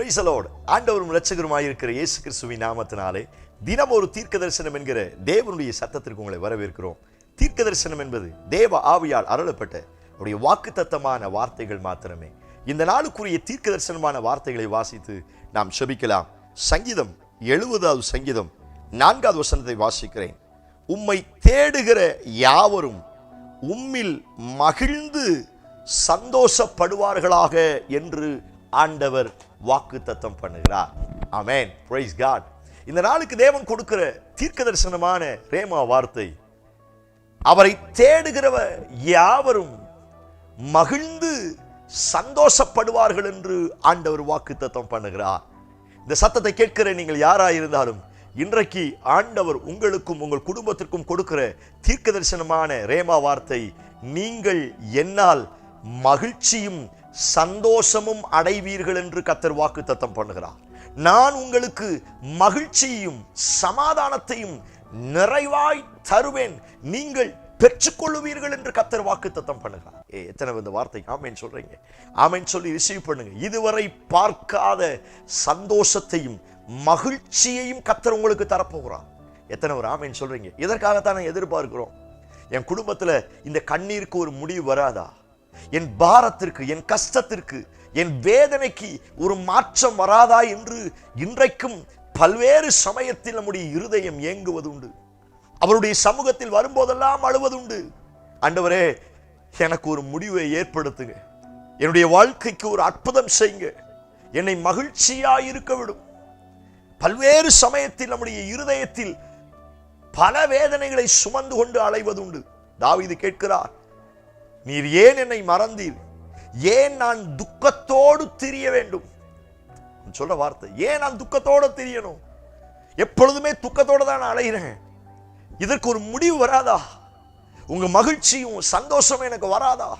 பிரைசலோடு ஆண்டவரும் இரட்சகருமாய் இருக்கிற இயேசு கிறிஸ்துவின் நாமத்தினாலே தினம் ஒரு தீர்க்க தரிசனம் என்கிற தேவனுடைய சத்தத்திற்கு உங்களை வரவேற்கிறோம். தீர்க்க தரிசனம் என்பது தேவ ஆவியால் அருளப்பட்ட அவருடைய வாக்குத்தத்தமான வார்த்தைகள் மாத்திரமே. இந்த நாளுக்குரிய தீர்க்க தரிசனமான வார்த்தைகளை வாசித்து நாம் செபிக்கலாம். சங்கீதம் எழுபதாவது சங்கீதம் நான்காவது வசனத்தை வாசிக்கிறேன். உம்மை தேடுகிற யாவரும் உம்மில் மகிழ்ந்து சந்தோஷப்படுவார்களாக என்று ஆண்டவர் வாக்கு தத்தம் பண்ணுகிறார். ஆமென் பிரைஸ் காட் இந்த நாளுக்கு தேவன் கொடுக்கிற தீர்க்க தரிசனமான ரேமா வார்த்தை அவரை தேடுகிறவ யாவரும் மகிழ்ந்து சந்தோஷப்படுவார்கள் என்று ஆண்டவர் வாக்கு தத்தம் பண்ணுகிறார். இந்த சத்தத்தை கேட்கிற நீங்கள் யாராயிருந்தாலும் இன்றைக்கு ஆண்டவர் உங்களுக்கும் உங்கள் குடும்பத்திற்கும் கொடுக்கிற தீர்க்க தரிசனமான ரேமா வார்த்தை நீங்கள் என்னால் மகிழ்ச்சியும் சந்தோஷமும் அடைவீர்கள் என்று கத்தர் வாக்கு தத்தம் பண்ணுகிறார். நான் உங்களுக்கு மகிழ்ச்சியையும் சமாதானத்தையும் நிறைவாய் தருவேன். நீங்கள் பெற்றுக்கொள்ளுவீர்கள் என்று கத்தர் வாக்கு தத்தம் பண்ணுகிறார். ஏ எத்தனை இந்த வார்த்தை ஆமைன்னு சொல்றீங்க? ஆமைன்னு சொல்லி ரிசீவ் பண்ணுங்க. இதுவரை பார்க்காத சந்தோஷத்தையும் மகிழ்ச்சியையும் கத்தர் உங்களுக்கு தரப்போகிறார். எத்தனை ஒரு ஆமைன்னு சொல்றீங்க? இதற்காகத்தான் எதிர்பார்க்கிறோம்? என் குடும்பத்துல இந்த கண்ணீருக்கு ஒரு முடிவு வராதா? என் பாரத்திற்கு என் கஷ்டத்திற்கு என் வேதனைக்கு ஒரு மாற்றம் வராதா என்று இன்றைக்கும் பல்வேறு சமயத்தில் நம்முடைய இருதயம் ஏங்குவது உண்டு அவருடைய சமூகத்தில் வரும்போதெல்லாம் அழுவதுண்டு. ஆண்டவரே எனக்கு ஒரு முடிவை ஏற்படுத்துங்க. என்னுடைய வாழ்க்கைக்கு ஒரு அற்புதம் செய்யுங்க. என்னை மகிழ்ச்சியாக இருக்க விடும். பல்வேறு சமயத்தில் நம்முடைய இருதயத்தில் பல வேதனைகளை சுமந்து கொண்டு அலைவதுண்டு. தாவிது கேட்கிறார் நீர் ஏன் என்னை மறந்தீர்? ஏன் நான் துக்கத்தோடு திரிய வேண்டும்? சொல்ற வார்த்தை ஏன் நான் துக்கத்தோடு திரியணும்? எப்பொழுதுமே துக்கத்தோடு தான் நான் அலைகிறேன். இதற்கு ஒரு முடிவு வராதா? உங்க மகிழ்ச்சியும் சந்தோஷமும் எனக்கு வராதா?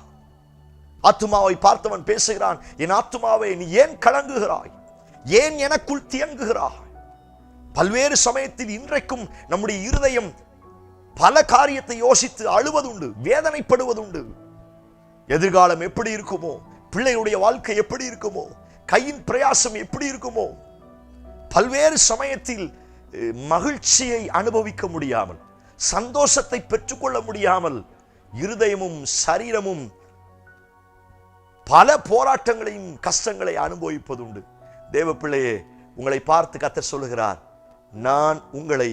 ஆத்துமாவை பார்த்தவன் பேசுகிறான் என் ஆத்துமாவை நீ ஏன் கலங்குகிறாய்? ஏன் எனக்குள் தியங்குகிறாய்? பல்வேறு சமயத்தில் இன்றைக்கும் நம்முடைய இருதயம் பல காரியத்தை யோசித்து அழுவதுண்டு வேதனைப்படுவதுண்டு. எதிர்காலம் எப்படி இருக்குமோ? பிள்ளைகளுடைய வாழ்க்கை எப்படி இருக்குமோ? கையின் பிரயாசம் எப்படி இருக்குமோ? பல்வேறு சமயத்தில் மகிழ்ச்சியை அனுபவிக்க முடியாமல் சந்தோஷத்தை பெற்றுக்கொள்ள முடியாமல் இருதயமும் சரீரமும் பல போராட்டங்களையும் கஷ்டங்களை அனுபவிப்பதுண்டு. தேவ பிள்ளையே உங்களை பார்த்து கத்த சொல்லுகிறார் நான் உங்களை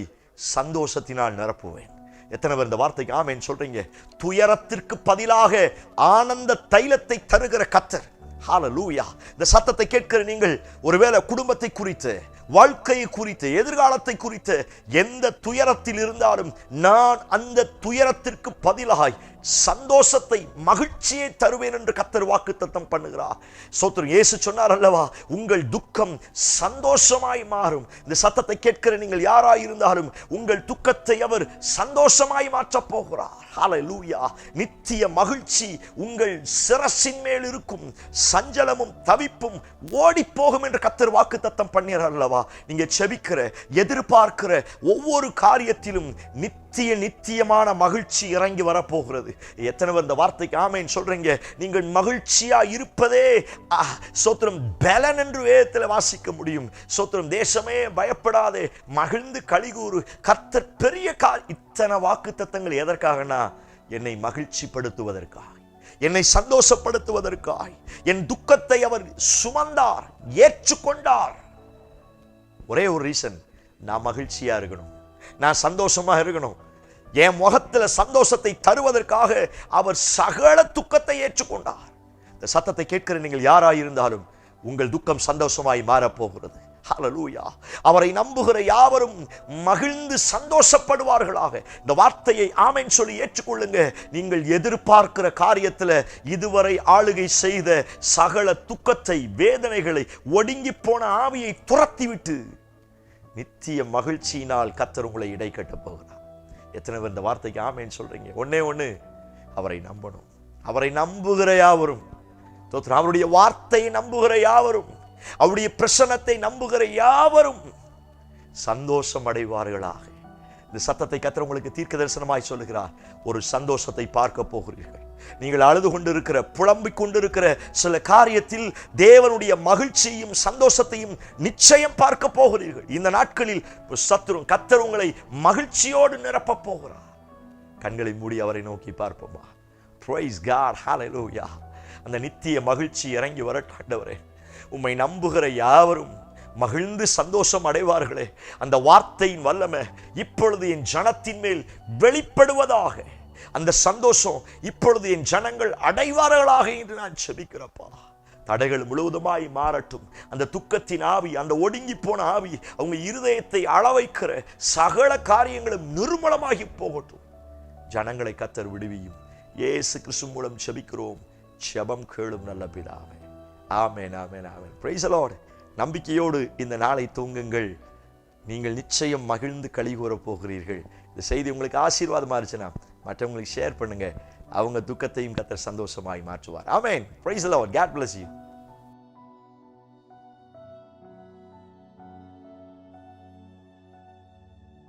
சந்தோஷத்தினால் நிரப்புவேன். எத்தனை பேர் இந்த வார்த்தைக்கு ஆமேன் சொல்றீங்க? துயரத்திற்கு பதிலாக ஆனந்த தைலத்தை தருகிற கத்தர். ஹால லூயா இந்த சத்தத்தை கேட்கிற நீங்கள் ஒருவேளை குடும்பத்தை குறித்து வாழ்க்கையை குறித்து எதிர்காலத்தை குறித்து எந்த துயரத்தில் இருந்தாலும் நான் அந்த துயரத்திற்கு பதிலாய் சந்தோஷத்தை மகிழ்ச்சியை தருவேன் என்று கத்தர் வாக்கு தத்தம் பண்ணுகிறார். சோத்திரம் இயேசு சொன்னார் அல்லவா உங்கள் துக்கம் சந்தோஷமாய் மாறும். இந்த சத்தத்தை கேட்கிற நீங்கள் யாராய் இருந்தாலும் உங்கள் துக்கத்தை அவர் சந்தோஷமாய் மாற்றப் போகிறார். ஹalleluya நித்திய மகிழ்ச்சி உங்கள் சிரசின் மேல் இருக்கும். சஞ்சலமும் தவிப்பும் ஓடி போகும் என்று கத்தர் வாக்கு தத்தம் பண்ணிறார் அல்லவா. நீங்க செபிக்கிற எதிர்பார்க்கிற ஒவ்வொரு காரியத்திலும் நித்திய நித்தியமான மகிழ்ச்சி இறங்கி வரப்போகிறது எத்தனை பேர் இந்த வார்த்தைக்கு ஆமைன்னு சொல்றீங்க? நீங்கள் மகிழ்ச்சியா இருப்பதே சோத்திரம் பலன் என்று வேதத்தில் வாசிக்க முடியும். சோத்திரம் தேசமே பயப்படாதே மகிழ்ந்து கழிகூறு கத்தர் பெரிய கா இத்தனை வாக்கு தத்தங்கள் எதற்காகனா? என்னை மகிழ்ச்சிப்படுத்துவதற்காக என்னை சந்தோஷப்படுத்துவதற்காய் என் துக்கத்தை அவர் சுமந்தார் ஏற்றுக்கொண்டார். ஒரே ஒரு ரீசன் நான் மகிழ்ச்சியா இருக்கணும். நான் சந்தோஷமா இருக்கணும். என் முகத்துல சந்தோஷத்தை தருவதற்காக அவர் சகல துக்கத்தை ஏற்றுக்கொண்டார். இந்த சத்தத்தை கேட்கிற நீங்கள் யாராயிருந்தாலும் உங்கள் துக்கம் சந்தோஷமாய் மாறப்போகிறது. ஹலலூயா அவரை நம்புகிற யாவரும் மகிழ்ந்து சந்தோஷப்படுவார்களாக. இந்த வார்த்தையை ஆமைன்னு சொல்லி ஏற்றுக்கொள்ளுங்க. நீங்கள் எதிர்பார்க்கிற காரியத்தில் இதுவரை ஆளுகை செய்த சகல துக்கத்தை வேதனைகளை ஒடுங்கி போன ஆவியை துரத்திவிட்டு நித்திய மகிழ்ச்சியினால் கத்தர் உங்களை இடை கட்டப் போகிறார். எத்தனை பேர் இந்த வார்த்தைக்கு ஆமேன்னு சொல்கிறீங்க ஒன்றே ஒன்று அவரை நம்பணும். அவரை நம்புகிற யாவரும் தோத்திரம் அவருடைய வார்த்தையை நம்புகிற யாவரும் அவருடைய பிரசனத்தை நம்புகிற யாவரும் சந்தோஷம் அடைவார்களாக. இந்த சத்தத்தை கத்தர் உங்களுக்கு தீர்க்க தரிசனமாய் சொல்லுகிறார். ஒரு சந்தோஷத்தை பார்க்க போகிறீர்கள். நீங்கள் அழுது கொண்டிருக்கிற புலம்பிக் கொண்டிருக்கிற சில காரியத்தில் தேவனுடைய மகிழ்ச்சியையும் சந்தோஷத்தையும் நிச்சயம் பார்க்க போகிறீர்கள். இந்த நாட்களில் சத்துரு கத்தர் உங்களை மகிழ்ச்சியோடு நிரப்பப் போகிறார். கண்களை மூடி அவரை நோக்கி பார்ப்போமா? ப்ரைஸ் கார் ஹalleluya அந்த நித்திய மகிழ்ச்சி இறங்கி வரட்டாண்டவரே உம்மை நம்புகிற யாவரும் மகிழ்ந்து சந்தோஷம் அடைவார்களே. அந்த வார்த்தையின் வல்லமை இப்பொழுது என் ஜனத்தின் மேல் வெளிப்படுவதாக அந்த சந்தோஷம் இப்பொழுது என் ஜனங்கள் அடைவார்களாக என்று நான் செபிக்கிறப்பா. தடைகள் முழுவதுமாய் மாறட்டும். அந்த துக்கத்தின் ஆவி அந்த ஒடுங்கி போன ஆவி அவங்க இருதயத்தை அளவைக்கிற சகல காரியங்களும் நிர்மலமாகி போகட்டும். ஜனங்களை கத்தர் விடுவியும். ஏசு கிறிஸ்து மூலம் செபிக்கிறோம். செபம் கேளும் நல்ல பிதாவே. ஆமேன் ஆமேன் ஆமேன். பிரைசலோடு நம்பிக்கையோடு இந்த நாளை தூங்குங்கள். நீங்கள் நிச்சயம் மகிழ்ந்து களி கூறப் போகிறீர்கள். இந்த செய்தி உங்களுக்கு ஆசீர்வாதமாக இருந்துச்சுன்னா மற்றவங்களுக்கு ஷேர் பண்ணுங்க. அவங்க துக்கத்தையும் கத்தர் சந்தோஷமாய் மாற்றுவார். Amen praise lord God bless you